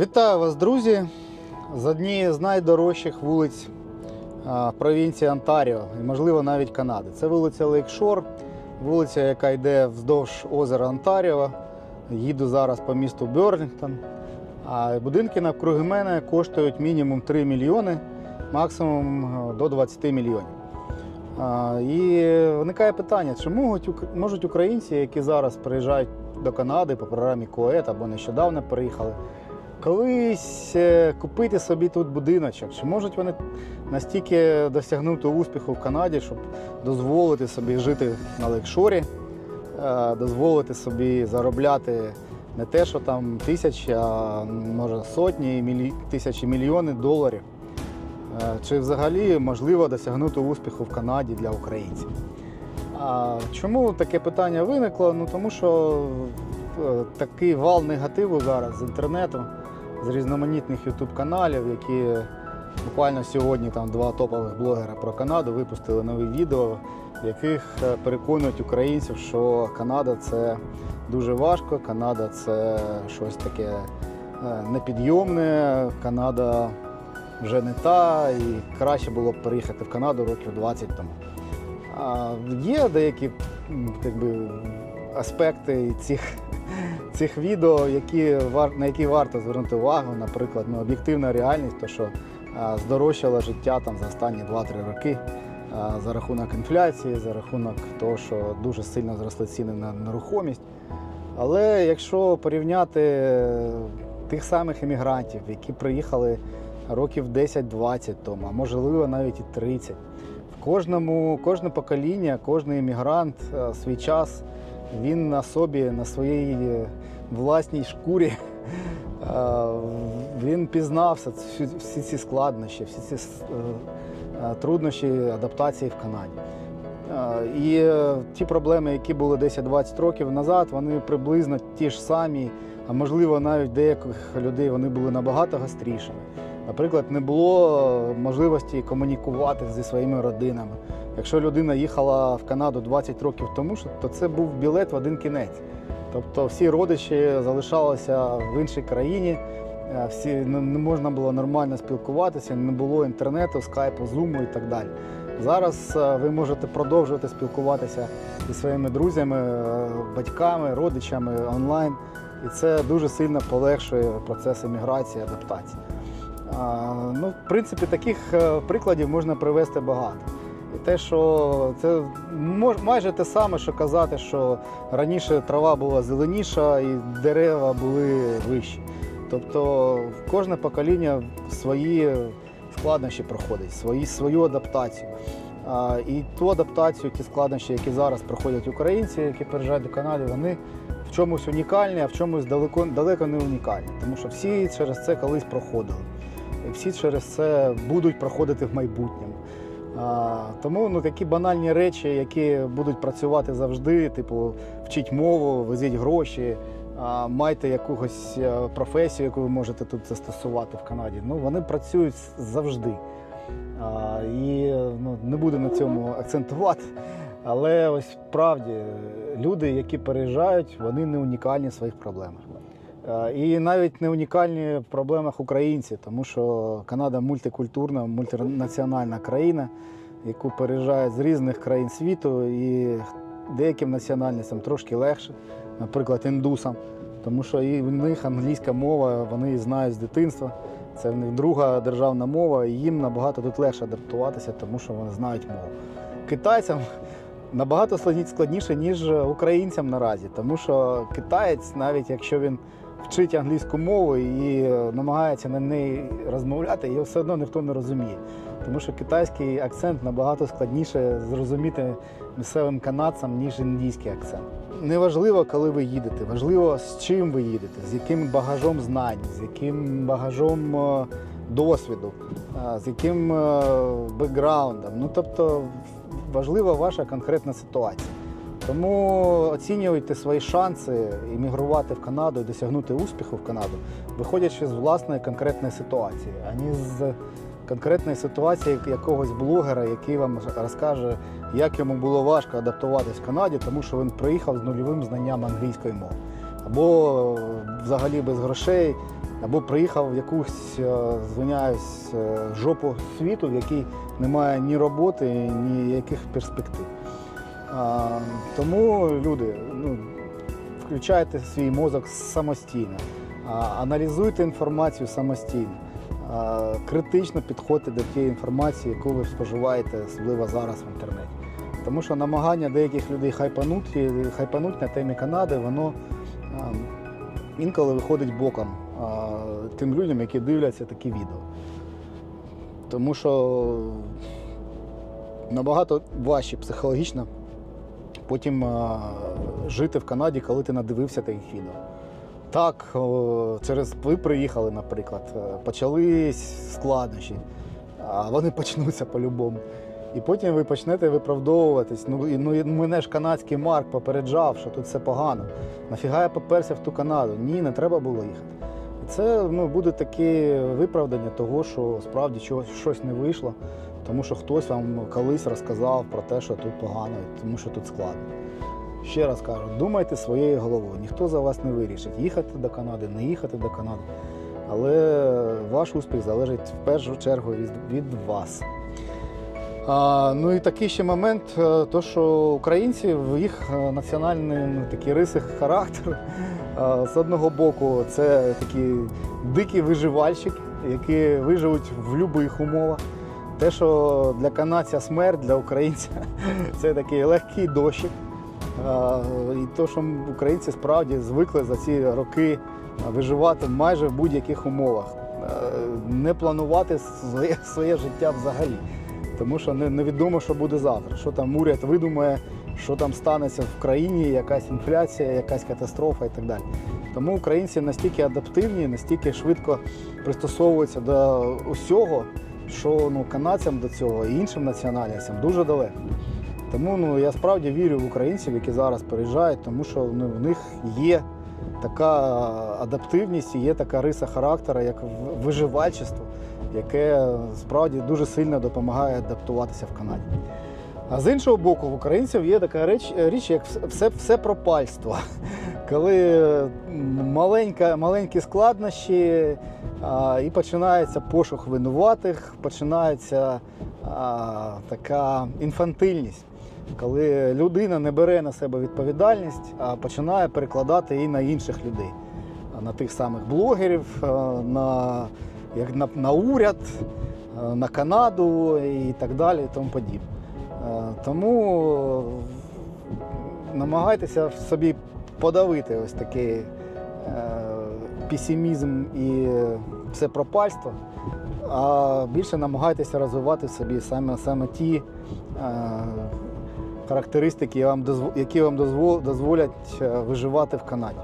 Вітаю вас, друзі! З однієї з найдорожчих вулиць провінції Онтаріо і, можливо, навіть Канади. Це вулиця Лейкшор, вулиця, яка йде вздовж озера Онтаріо. Їду зараз по місту Берлінгтон. А будинки навкруги мене коштують мінімум 3 мільйони, максимум е, до 20 мільйонів. І виникає питання, чи можуть, українці, які зараз приїжджають до Канади по програмі КОЕТ або нещодавно переїхали, колись е, купити собі тут будиночок? Чи можуть вони настільки досягнути успіху в Канаді, щоб дозволити собі жити на лейкшорі, е, дозволити собі заробляти не те, що там тисячі, а може сотні, мілі... тисячі мільйони доларів? Е, Чи взагалі можливо досягнути успіху в Канаді для українців? А чому таке питання виникло? Ну тому що такий вал негативу зараз з інтернету, з різноманітних ютуб каналів, які буквально сьогодні там два топових блогера про Канаду випустили нові відео, в яких е, переконують українців, що Канада це дуже важко, Канада це щось таке е, непідйомне, Канада вже не та, і краще було б переїхати в Канаду років 20 тому. А, Є деякі м, як би, аспекти цих, цих відео, які, на які варто звернути увагу. Наприклад, ну, об'єктивна реальність, то що здорожчало життя там, за останні 2-3 роки за рахунок інфляції, за рахунок того, що дуже сильно зросли ціни на нерухомість. Але якщо порівняти е, тих самих іммігрантів, які приїхали років 10-20 тому, а можливо навіть і 30, в кожному, кожне покоління, кожен іммігрант е, свій час він на собі, на своїй е, власній шкурі. Він пізнався всі, ці складнощі, всі ці е, е, труднощі адаптації в Канаді. І ті проблеми, які були 10-20 років назад, вони приблизно ті ж самі, а можливо навіть деяких людей вони були набагато гострішими. Наприклад, не було можливості комунікувати зі своїми родинами. Якщо людина їхала в Канаду 20 років тому, то це був білет в один кінець. Тобто всі родичі залишалися в іншій країні, е, всі не не можна було нормально спілкуватися, не було інтернету, скайпу, зуму і так далі. Зараз е, ви можете продовжувати спілкуватися зі своїми друзями, е, батьками, родичами онлайн, і це дуже сильно полегшує процес еміграції, адаптації. Ну, в принципі, таких е, прикладів можна привести багато. І те, що це майже те саме, що казати, що раніше трава була зеленіша і дерева були вищі. Тобто кожне покоління свої складнощі проходить, свої, свою адаптацію. А, і ту адаптацію, ті складнощі, які зараз проходять українці, які переїжджають до Канади, вони в чомусь унікальні, а в чомусь далеко, далеко не унікальні. Тому що всі через це колись проходили. Всі через це будуть проходити в майбутньому. А, тому ну, такі банальні речі, які будуть працювати завжди, типу вчіть мову, везіть гроші, а, майте якусь е, професію, яку ви можете тут застосувати в Канаді. Ну, вони працюють завжди. А, і ну, не буду на цьому акцентувати. Але ось справді люди, які переїжджають, вони не унікальні в своїх проблемах. Е, І навіть не унікальні в проблемах українців, тому що Канада мультикультурна, мультинаціональна країна, яку переїжджають з різних країн світу, і деяким національностям трошки легше, наприклад, індусам, тому що і в них англійська мова, вони її знають з дитинства. Це в них друга державна мова, і їм набагато тут легше адаптуватися, тому що вони знають мову. Китайцям набагато складні- складніше, ніж українцям наразі, тому що китаєць, навіть якщо він вчить англійську мову і намагається на неї розмовляти, його все одно ніхто не розуміє. Тому що китайський акцент набагато складніше зрозуміти місцевим канадцям, ніж індійський акцент. Некважливо, коли ви їдете, важливо, з чим ви їдете, з яким багажом знань, з яким багажом е, досвіду, е, з яким е, бекграундом. Ну тобто важлива ваша конкретна ситуація. Тому оцінюйте свої шанси іммігрувати в Канаду і досягнути успіху в Канаду, виходячи з власної конкретної ситуації, а не з конкретної ситуації якогось блогера, який вам розкаже, як йому було важко адаптуватись в Канаді, тому що він приїхав з нульовим знанням англійської мови. Або е, взагалі без грошей, або приїхав в якусь, е, звиняюсь, е, жопу світу, в якій немає ні роботи, ні яких перспектив. Тому люди, ну, включайте свій мозок самостійно, аналізуйте інформацію самостійно, критично підходьте до тієї інформації, яку ви споживаєте, особливо зараз в інтернеті. Тому що намагання деяких людей хайпанути, хайпануть на темі Канади, воно інколи виходить боком тим людям, які дивляться такі відео. Тому що набагато важче психологічно потім а, жити в Канаді, коли ти надивився таких відео. Так, о, через ви приїхали, наприклад, е, почались складнощі, а вони почнуться по-любому. І потім ви почнете виправдовуватись. Ну, і- ну мене ж канадський Марк попереджав, що тут все погано. Нафіга я поперся в ту Канаду? Ні, не треба було їхати. Це ну, буде таке виправдання того, що справді чогось, щось не вийшло, тому що хтось вам колись розказав про те, що тут погано, тому що тут складно. Ще раз кажу, думайте своєю головою, ніхто за вас не вирішить, їхати до Канади, не їхати до Канади. Але ваш успіх залежить в першу чергу від вас. Ну і такий ще момент, е, то що українці в їх е, національні ну, такі риси характеру. е, З одного боку, це такі дикі виживальщики, які виживуть в будь-яких умовах. Те, що для канадця смерть, для українця це такий легкий дощик. І то, що українці справді звикли за ці роки виживати майже в будь-яких умовах, не планувати своє, своє життя взагалі. Тому що невідомо, що буде завтра. Що там уряд видумає, що там станеться в країні, якась інфляція, якась катастрофа і так далі. Тому українці настільки адаптивні, настільки швидко пристосовуються до усього, що ну, канадцям до цього і іншим національностям дуже далеко. Тому ну, я справді вірю в українців, які зараз переїжджають, тому що ну, в них є така адаптивність є така риса характера, як виживальчество, яке справді дуже сильно допомагає адаптуватися в Канаді. А з іншого боку, в українців є така річ, річ як вс- все, все пропальство. Коли маленька, маленькі складнощі, а, і починається пошук винуватих, починається а, така інфантильність, коли людина не бере на себе відповідальність, а починає перекладати її на інших людей, на тих самих блогерів, на, як на, на уряд, на Канаду і так далі, і тому подібне. Е, Тому намагайтеся в собі подавити ось такий е, песимізм і все пропальство, а більше намагайтеся розвивати собі саме, саме ті е, характеристики, які вам дозволять е, виживати в Канаді.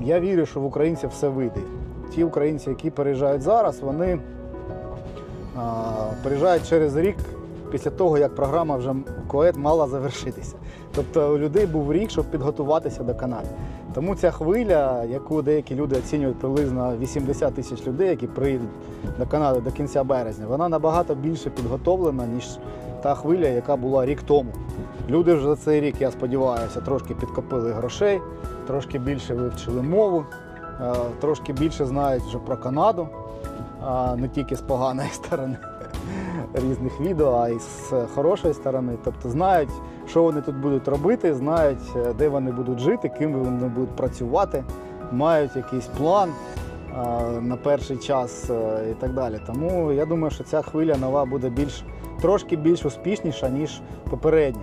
Я вірю, що в українців все вийде. Ті українці, які переїжджають зараз, вони а, приїжджають через рік після того, як програма вже КОЕД мала завершитися. Тобто у людей був рік, щоб підготуватися до Канади. Тому ця хвиля, яку деякі люди оцінюють приблизно 80 тисяч людей, які приїдуть до Канади до кінця березня, вона набагато більше підготовлена, ніж та хвиля, яка була рік тому. Люди вже за цей рік, я сподіваюся, трошки підкопили грошей, трошки більше вивчили мову, трошки більше знають вже про Канаду, не тільки з поганої сторони різних відео, а й з хорошої сторони. Тобто знають, що вони тут будуть робити, знають, е, де вони будуть жити, ким вони будуть працювати, мають якийсь план на перший час е, і так далі. Тому я думаю, що ця хвиля нова буде більш трошки більш успішніша, ніж попередня.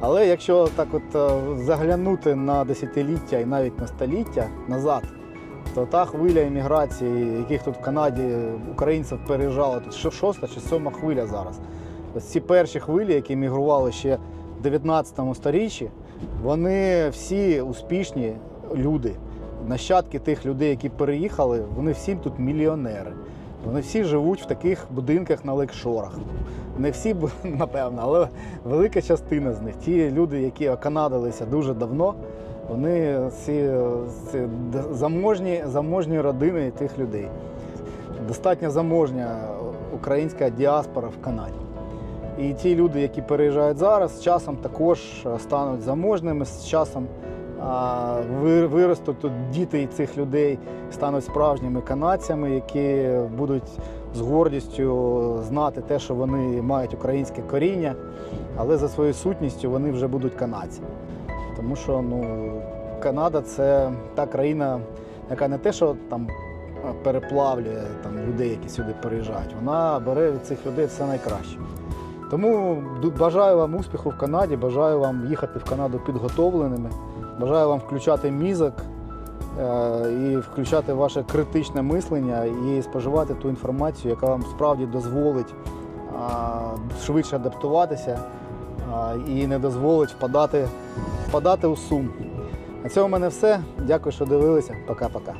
Але якщо так от е, заглянути на десятиліття і навіть на століття назад, то та хвиля імміграції, яких тут в Канаді українців переїжджало, тут шоста чи сьома хвиля зараз. Ось ці перші хвилі, які мігрували ще в 19 сторіччі, вони всі успішні люди. Нащадки тих людей, які переїхали, вони всі тут мільйонери. Вони всі живуть в таких будинках на лекшорах. Не всі, напевно, але велика частина з них. Ті люди, які оканадилися дуже давно, вони ці заможні, заможні родини тих людей. Достатньо заможня українська діаспора в Канаді. І ті люди, які переїжджають зараз, з часом також стануть заможними, з часом виростуть тут діти цих людей, стануть справжніми канадцями, які будуть з гордістю знати те, що вони мають українське коріння, але за своєю сутністю вони вже будуть канадці. Тому що ну, Канада це та країна, яка не те, що там переплавлює там, людей, які сюди переїжджають, вона бере від цих людей все найкраще. Тому бажаю вам успіху в Канаді, бажаю вам їхати в Канаду підготовленими, бажаю вам включати мізок е, і включати ваше критичне мислення і споживати ту інформацію, яка вам справді дозволить швидше адаптуватися і не дозволить впадати, впадати у сум. На цьому в мене все. Дякую, що дивилися. Пока-пока.